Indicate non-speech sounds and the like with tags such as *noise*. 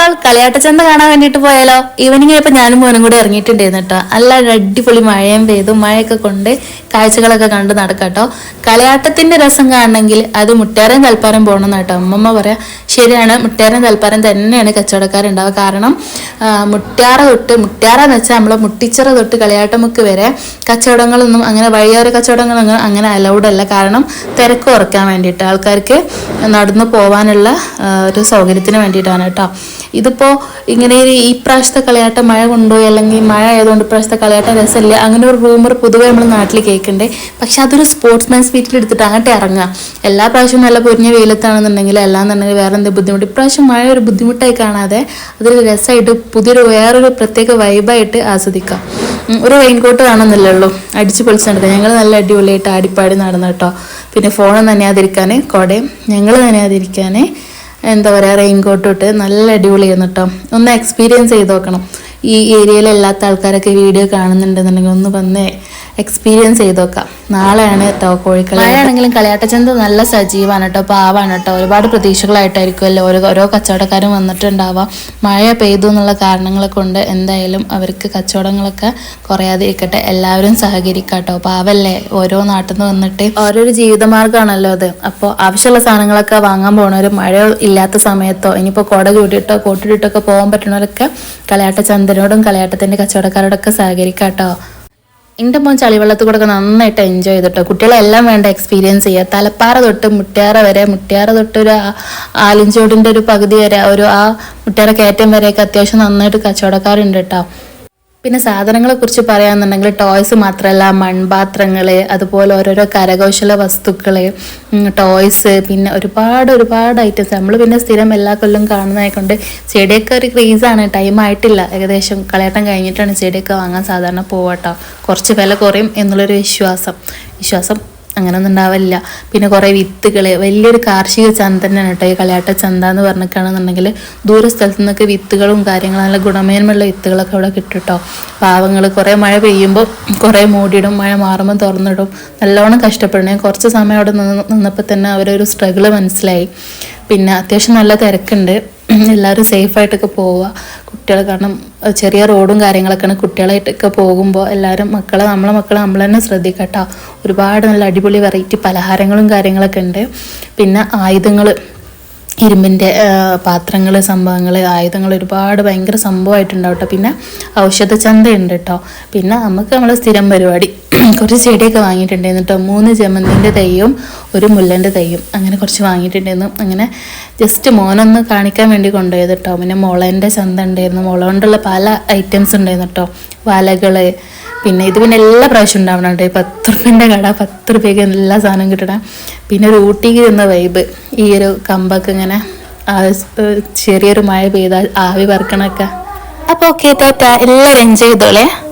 ആൾ കളിയാട്ടച്ചന്ത കാണാൻ വേണ്ടിട്ട് പോയാലോ? ഈവനിങ് ആയപ്പോ ഞാനും മോനും കൂടെ ഇറങ്ങിയിട്ടുണ്ടായിരുന്നു കേട്ടോ നല്ല അടിപൊളി മഴയും പെയ്തു മഴയൊക്കെ കൊണ്ട് കാഴ്ചകളൊക്കെ കണ്ട് നടക്കാട്ടോ കലയാട്ടത്തിന്റെ രസം കാണണമെങ്കിൽ അത് മുട്ടാരം തൽപ്പാരം പോകണം കേട്ടോ അമ്മമ്മ പറയാ ശരിയാണ് മുട്ടേരം തൽപ്പാരം തന്നെയാണ് കച്ചവടക്കാരുണ്ടാവുക. കാരണം മുട്ടാറ തൊട്ട് മുട്ടാറ എന്ന് വെച്ചാൽ നമ്മളെ മുട്ടിച്ചിറ തൊട്ട് കളിയാട്ടമുക്ക് വരെ കച്ചവടങ്ങളൊന്നും അങ്ങനെ വഴിയോര കച്ചവടങ്ങളൊന്നും അങ്ങനെ അലൗഡ് അല്ല. കാരണം തിരക്ക് കുറയ്ക്കാൻ വേണ്ടിയിട്ട് ആൾക്കാർക്ക് നടന്നു പോകാനുള്ള ഒരു സൗകര്യത്തിന് വേണ്ടിയിട്ടാണ് കേട്ടോ ഇതിപ്പോ ഇങ്ങനെ ഈ പ്രാവശ്യത്തെ കളിയാട്ടം മഴ കൊണ്ടുപോയി അല്ലെങ്കിൽ മഴ ആയതുകൊണ്ട് ഇപ്രാവശ്യത്തെ കളിയാട്ടം രസമില്ല അങ്ങനെ ഒരു റൂമർ പൊതുവെ നമ്മൾ നാട്ടിൽ കേൾക്കണ്ടേ. പക്ഷെ അതൊരു സ്പോർട്സ് മാൻ സ്പീറ്റിൽ എടുത്തിട്ട് അങ്ങോട്ട് ഇറങ്ങാം എല്ലാ പ്രാവശ്യവും നല്ല പൊരിഞ്ഞ വെയിലത്താണെന്നുണ്ടെങ്കിൽ അല്ലാന്നുണ്ടെങ്കിൽ വേറെ എന്തെങ്കിലും ബുദ്ധിമുട്ട്? ഇപ്രാവശ്യം മഴ ഒരു ബുദ്ധിമുട്ടായി കാണാതെ അതൊരു രസമായിട്ട് പുതിയൊരു വേറൊരു പ്രത്യേക വൈബായിട്ട് ആസ്വദിക്കാം ഒരു റെയിൻകോട്ട് കാണുന്നില്ലല്ലോ അടിച്ച് പൊളിച്ചിട്ടുണ്ട് ഞങ്ങൾ നല്ല അടിപൊളിയായിട്ട് ആടിപ്പാടി നടന്നു കേട്ടോ. പിന്നെ ഫോണും നനയാതിരിക്കാൻ കോടയും ഞങ്ങൾ നനയാതിരിക്കാൻ എന്താ പറയുക റെയിൻകോട്ട് ഇട്ട് നല്ല അടിപൊളിയാണ് കേട്ടോ ഒന്ന് എക്സ്പീരിയൻസ് ചെയ്ത് നോക്കണം. ഈ ഏരിയയിലല്ലാത്ത ആൾക്കാരൊക്കെ വീഡിയോ കാണുന്നുണ്ടെന്നുണ്ടെങ്കിൽ ഒന്ന് വന്ന് എക്സ്പീരിയൻസ് ചെയ്ത് നോക്കാം. നാളെയാണ് കേട്ടോ കോഴിക്കളി. ആണെങ്കിലും കളിയാട്ടച്ചന്ത നല്ല സജീവമാണ് കേട്ടോ പാവാണ് കേട്ടോ ഒരുപാട് പ്രതീക്ഷകളായിട്ടായിരിക്കുമല്ലോ. ഓരോ ഓരോ കച്ചവടക്കാരും വന്നിട്ടുണ്ടാവാം. മഴ പെയ്തു എന്നുള്ള കാരണങ്ങളെ കൊണ്ട് എന്തായാലും അവർക്ക് കച്ചവടങ്ങളൊക്കെ കുറയാതിരിക്കട്ടെ. എല്ലാവരും സഹകരിക്കാട്ടോ പാവല്ലേ ഓരോ നാട്ടിൽ നിന്ന് വന്നിട്ട്. ഓരോരു ജീവിതമാർഗമാണല്ലോ അത്. അപ്പോൾ ആവശ്യമുള്ള സാധനങ്ങളൊക്കെ വാങ്ങാൻ പോണവർ മഴ ഇല്ലാത്ത സമയത്തോ ഇനിയിപ്പോൾ കുട കൂട്ടിയിട്ടോ കോട്ടിട്ടിട്ടൊക്കെ പോകാൻ പറ്റണവരൊക്കെ കളിയാട്ട ചന്തനോടും കളിയാട്ടത്തിന്റെ കച്ചവടക്കാരോടൊക്കെ സഹകരിക്കാട്ടോ. എന്റെ മോൻ ചളിവെള്ളത്തിൽ കൂടെ നന്നായിട്ട് എൻജോയ് ചെയ്തിട്ടോ. കുട്ടികളെല്ലാം വേണ്ട എക്സ്പീരിയൻസ് ചെയ്യുക തലപ്പാറ തൊട്ട് മുട്ടിയാറ വരെ മുട്ടിയാറ തൊട്ട് ഒരു ആലിഞ്ചോടിന്റെ ഒരു പകുതി വരെ ഒരു ആ മുട്ടിയാറ കയറ്റം വരെയൊക്കെ അത്യാവശ്യം നന്നായിട്ട് കച്ചവടക്കാരുണ്ട് കേട്ടോ. പിന്നെ സാധനങ്ങളെ കുറിച്ച് പറയാന്നുണ്ടെങ്കിൽ ടോയ്സ് മാത്രമല്ല മൺപാത്രങ്ങൾ അതുപോലെ ഓരോരോ കരകൗശല വസ്തുക്കൾ ടോയ്സ് പിന്നെ ഒരുപാട് ഒരുപാട് ഐറ്റംസ് നമ്മൾ പിന്നെ സ്ഥിരം എല്ലാ കൊല്ലം കാണുന്നതായിക്കൊണ്ട് ചെടിയൊക്കെ ഒരു ക്രീസാണ് ടൈം ആയിട്ടില്ല. ഏകദേശം കളയട്ടം കഴിഞ്ഞിട്ടാണ് ചെടിയൊക്കെ വാങ്ങാൻ സാധാരണ പോവാട്ടോ. കുറച്ച് വില കുറയും എന്നുള്ളൊരു വിശ്വാസം. വിശ്വാസം അങ്ങനെയൊന്നും ഉണ്ടാവില്ല പിന്നെ കുറേ വിത്തുകൾ വലിയൊരു കാർഷിക ചന്ത തന്നെയാണ് കേട്ടോ ഈ കളിയാട്ട ചന്ത എന്ന് പറഞ്ഞിട്ടാണെന്നുണ്ടെങ്കിൽ ദൂര നിന്നൊക്കെ വിത്തുകളും കാര്യങ്ങളും നല്ല ഗുണമേന്മയുള്ള വിത്തുകളൊക്കെ അവിടെ കേട്ടോ പാവങ്ങൾ കുറേ മഴ പെയ്യുമ്പോൾ കുറേ മൂടിയിടും മഴ മാറുമ്പോൾ തുറന്നിടും. നല്ലോണം കഷ്ടപ്പെടണേ കുറച്ച് സമയം അവിടെ നിന്ന് നിന്നപ്പോൾ തന്നെ അവരൊരു സ്ട്രഗിൾ മനസ്സിലായി. പിന്നെ അത്യാവശ്യം നല്ല തിരക്കുണ്ട്. *clears throat* എല്ലാവരും സേഫായിട്ടൊക്കെ പോവുക. കുട്ടികൾ കാരണം ചെറിയ റോഡും കാര്യങ്ങളൊക്കെയാണ് കുട്ടികളായിട്ടൊക്കെ പോകുമ്പോൾ എല്ലാവരും മക്കളെ നമ്മളെ മക്കളെ നമ്മൾ തന്നെ ശ്രദ്ധിക്കട്ടോ ഒരുപാട് നല്ല അടിപൊളി വെറൈറ്റി പലഹാരങ്ങളും കാര്യങ്ങളൊക്കെ ഉണ്ട്. പിന്നെ ആയുധങ്ങൾ ഇരുമ്പിന്റെ പാത്രങ്ങൾ സംഭവങ്ങൾ ആയുധങ്ങൾ ഒരുപാട് ഭയങ്കര സംഭവമായിട്ടുണ്ടാവും കേട്ടോ. പിന്നെ ഔഷധ ചന്തയുണ്ട് കേട്ടോ. പിന്നെ നമുക്ക് നമ്മളെ സ്ഥിരം പരിപാടി കുറച്ച് ചെടിയൊക്കെ വാങ്ങിയിട്ടുണ്ടായിരുന്നു കേട്ടോ മൂന്ന് ജമന്തിന്റെ തൈയും ഒരു മുല്ലന്റെ തൈയും അങ്ങനെ കുറച്ച് വാങ്ങിയിട്ടുണ്ടായിരുന്നു. അങ്ങനെ ജസ്റ്റ് മോനൊന്ന് കാണിക്കാൻ വേണ്ടി കൊണ്ടുപോയത് കേട്ടോ പിന്നെ മുളന്റെ ചന്ത ഉണ്ടായിരുന്നു. മുള കൊണ്ടുള്ള പല ഐറ്റംസ് ഉണ്ടായിരുന്നു കേട്ടോ വലകൾ പിന്നെ ഇത് പിന്നെ എല്ലാ പ്രാവശ്യം ഉണ്ടാവണം കേട്ടോ ഈ പത്ത് റുപ്യന്റെ കട പത്ത് റുപ്യക്ക് എല്ലാ സാധനവും കിട്ടണം. പിന്നെ ഒരു ഊട്ടിക്ക് തന്ന വൈബ് ഈ ഒരു കമ്പൊക്കെ ഇങ്ങനെ ചെറിയൊരു മഴ പെയ്താൽ ആവി പറക്കണൊക്കെ. അപ്പോൾ ഓക്കെ തേറ്റ എല്ലാവരും എൻജോയ് ചെയ്തോളേ.